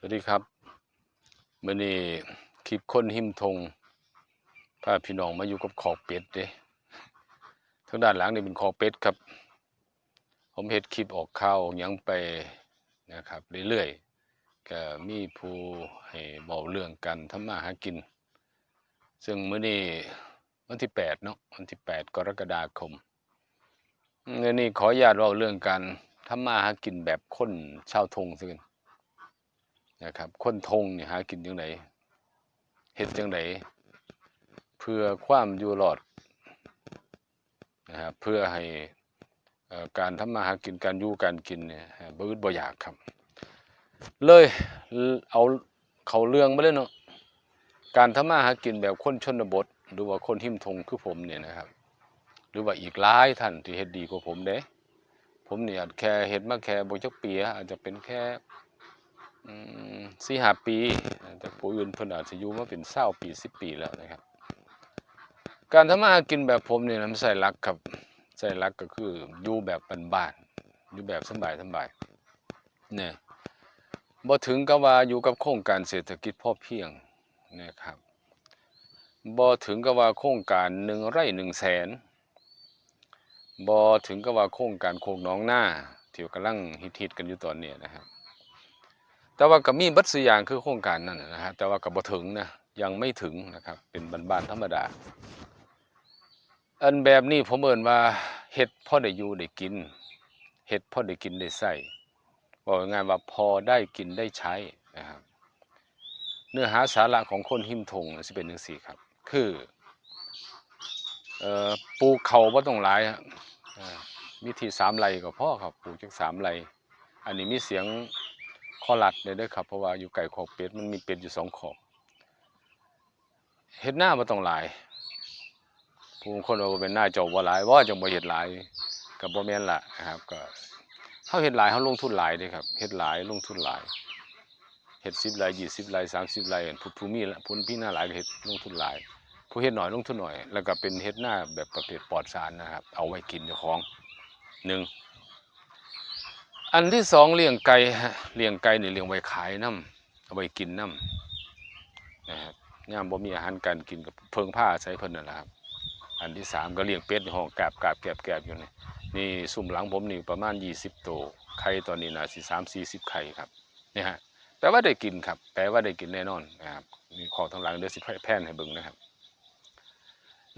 สวัสดีครับมื่อนี้คลิปค้นหิมทงพาพี่น้องมาอยู่กับขอกเป็ดเด้ทางด้านหลังนี่เป็นขอกเป็ดครับ ผมเฮ็ดคลิปออกข่าวยังไปนะครับเรื่อยๆก็มีผู้ให้เบาเรื่องกันทำมาหากิน ซึ่งมื้อนี้วันที่8เนาะวันที่8กรกฎาคมเมื่อนี้ขออนุญาตเว้าเรื่องการทำมาหากินแบบคนชาวทงซะกั นะครับ คนทงเนี่ยหากินจังไดเฮ็ดจังไดเพื่อความอยู่รอดนะครับเพื่อให้การทำมาหากินการอยู่การกินเนี่ยบ่อึดบ่อยากครับ เลยเอาเขาเรื่องมาเลยเนาะการทำมาหากินแบบคนชนบท หรือว่าคนหิมทงคือผมเนี่ยนะครับ หรือว่าอีกหลายท่านที่เฮ็ดดีกว่าผมเด้ผมเนี่ยแค่เฮ็ดมาแค่บ่จักปีอะอาจจะเป็นแค่ สี่ห้าปี แต่ผู้อื่นเพิ่นอาจจะอยู่มาเป็นเศร้าปีสิบปีแล้วนะครับ การทำมาหากินแบบผมเนี่ยมันใส่หลักครับใส่หลักก็คืออยู่แบบบ้านๆอยู่แบบสบายสบายเนี่ยบ่ถึงกับว่าอยู่กับโครงการเศรษฐกิจพอเพียงนะครับบ่ถึงกับว่าโครงการหนึ่งไร่หนึ่งแสนบ่ถึงกับว่าโครงการโคกน้องหน้าที่กำลังฮิตๆกันอยู่ตอนนี้นะครับ แต่ว่าก็มีบัดสุอย่างคือโครงการนั่นนะฮะแต่ว่าก็บ่ถึงนะยังไม่ถึงนะครับ เป็นบ้านๆธรรมดา อันแบบนี้ผมเอินว่าเฮ็ดพ่อได้อยู่ได้กินเฮ็ดพ่อได้กินได้ใช้บอกง่ายว่าพอได้กินได้ใช้นะครับเนื้อหาสาระของคนหิมทงสิเป็นจังซี่ครับ คือเออปลูกเขาวบ่ต้องหลายมีที่สามไรก็พ่อครับปลูกจักสามไรอันนี้มีเสียง คอลัดเลยด้อครับ เพราะว่าอยู่ไก่ขอกเป็ดมันมีเป็ดอยู่สองขอกเฮ็ดหน้าบ่ต้องหลายผู้คนว่าเป็นหน้าจ้าบ่หลายว่าจังบ่เฮ็ดหลายก็บ่แม่นละนะครับก็เฮาเฮ็ดหลายเฮาลงทุนหลายด้ครับเฮ็ดหลายลงทุนหลายเฮ็ด10ไร่20ไร่30ไร่ผู้ผู้มีละผู้พี่หน้าหลายเฮ็ดลงทุนหลายผู้เฮ็ดหน้อยลงทุนหน้อย แล้วก็เป็นเฮ็ดหน้าแบบประเภทปลอดสารนะครับ เอาไว้กินเจ้าของหนึ่ง อันที่สองเลี้ยงไก่ฮะเลี้ยงไก่นี่เลี้ยงไว้ขายน้ำเอาไว้กินน้ำนะครับยามบ่มีอาหารการกินกับเพิงผ้าใช้เพิ่นนั่นแหละครับอันที่สามก็เลี้ยงเป็ดห้องกาบกบแกบแกบอยู่นี่นี่ซุ่มหลังผมนี่ประมาณ20ตัวไข่ตอนนี้นะสี่สามสิ3 40ไข่ครับนี่ฮะแปลว่าได้กินครับ แปลว่าได้กินแน่นอนนะครับมีของทางหลังเดี๋ยวสิแพ่นให้เบิ่งนะครับ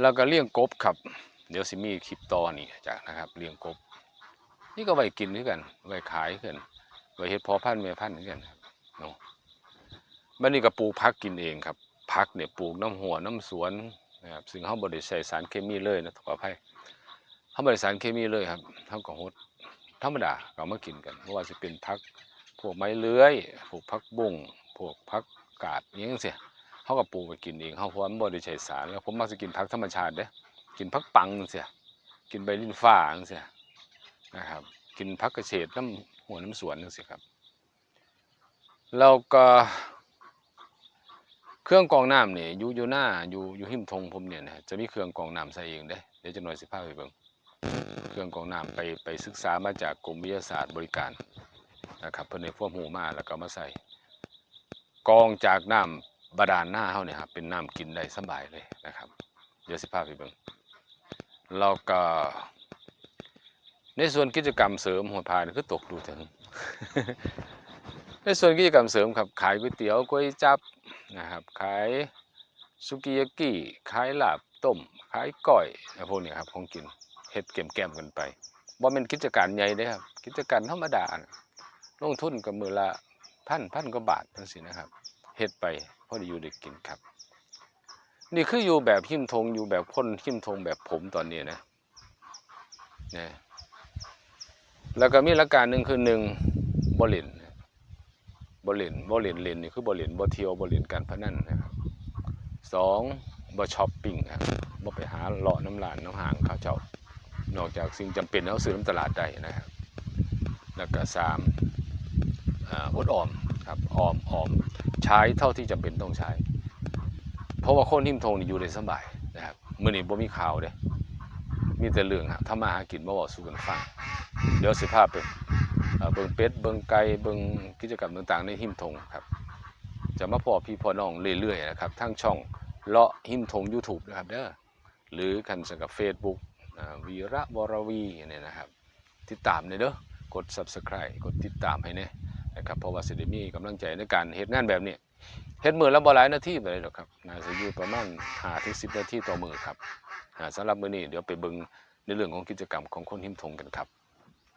แล้วก็เลี้ยงกบครับ เดี๋ยวสิมีคลิปต่อนี่จากนะครับเลี้ยงกบ นี่ก็ไว้กินด้วยกันไว้ขายกันไว้เฮ็ดพอพันธุ์แม่พันธุ์ด้วยกันครับเนาะบัดนี้ก็ปลูกผักกินเองครับผักเนี่ยปลูกน้ำหัวน้ำสวนนะครับซึ่งเฮาบ่ได้ใส่สารเคมีเลยนะขออภัยเฮาบ่ได้สารเคมีเลยครับเฮาก็ฮดธรรมดาก็เอามากินกันบ่ว่าสิเป็นผักพวกไม้เลื้อยพวกผักบุ้งพวกผักกาดอิหยังจังซี่เฮาก็ปลูกไว้กินเองเฮาพราะว่ามันบ่ได้ใช้สารแล้วผมมักสิกินผักธรรมชาติเด้กินผักปังจังซี่กินใบลิ้นฟ้าจังซี่ นะครับ กินพักเกษตรน้ำหัวน้ำสวนนั่นสิครับแล้วก็เครื่องกรองน้ำเนี่ยอยู่อยู่หน้าอยู่อยู่หิมทงผมเนี่ยนะจะมีเครื่องกรองน้ำใส่เองเด้เดี๋ยวจะหน่อยสิพาพไปเบิ่งเครื่องกรองน้ำไปไปศึกษามาจากกรมวิทยาศาสตร์บริการนะครับเพิ่นได้พวกหูมาแล้วก็มาใส่กองจากน้ำบาดาลหน้าเฮาเนี่ยครับเป็นน้ำกินได้สบายเลยนะครับ เดี๋ยวสิพาพไปเบิ่งแล้วก็ ในส่วนกิจกรรมเสริมหัวพายนี่คือตกดูถึง ในส่วนกิจกรรมเสริมครับขายก๋วยเตี๋ยวก๋วยจับนะครับขายสุกิยากิขายลาบต้มขายก้อยนะพวกนี้ครับของกินเฮ็ดเก็มแก้มกันไปบ่เป็นกิจการใหญ่เด้ครับกิจการธรรมดาลงทุนกับมือละพันพันกว่าบาทจังซี่นะครับเฮ็ดไปพอด้อยู่ได้กินครับ นี่คืออยู่แบบหิมทงอยู่แบบคนหิมทงแบบผมตอนนี้นะนะ แล้วก็มีหลักการหนึ่งคือหนึ่งบริเนบริเนบริเนเล่นนี่คือบริเนบ่เที่ยวบริเนการพนันนะครับสองบ่ช้อปปิ้งครับบ่ไปหาเลาะน้ำลานน้ำหางเขาวเจ้านอกจากสิ่งจำเป็นเราซื้อน้ำตลาดได้นะครับแล้วก็สามออดออมครับออมออมใช้เท่าที่จำเป็นต้องใช้ เพราะว่าคนทิมทงนี่อยู่ได้สบายนะครับมื้อนี้บ่มีข่าวเด้มีแต่เรื่องฮะถ้ามาหากินมาบอกสู้กันฟัง เดี๋ยวสิภาพไปเอ่อเบิ่งเป็ดเบิ่งไก่เบิ่งกิจกรรมต่างๆ ในหิมทงครับ จะมาพอพี่พอน้องเรื่อยๆนะครับทั้งช่องเลาะหิมทง YouTube นะครับเด้อหรือกันสังกับ Facebook วีระวรวีเนี่ยนะครับ ติดตามเนี่ยเด้อกด Subscribe กดติดตามให้เนี่ยนะครับเพราะว่าสิได้มีกำลังใจในการเฮ็ดงานแบบนี้เฮ็ดมือละบ่หลายนาทีไปเลยหรอกครับน่าจะอยู่ประมาณ5-10นาทีต่อมือครับอ่าสำหรับมื้อนี้เดี๋ยวไปเบิ่งในเรื่องของกิจกรรมของคนหิมทงกันครับ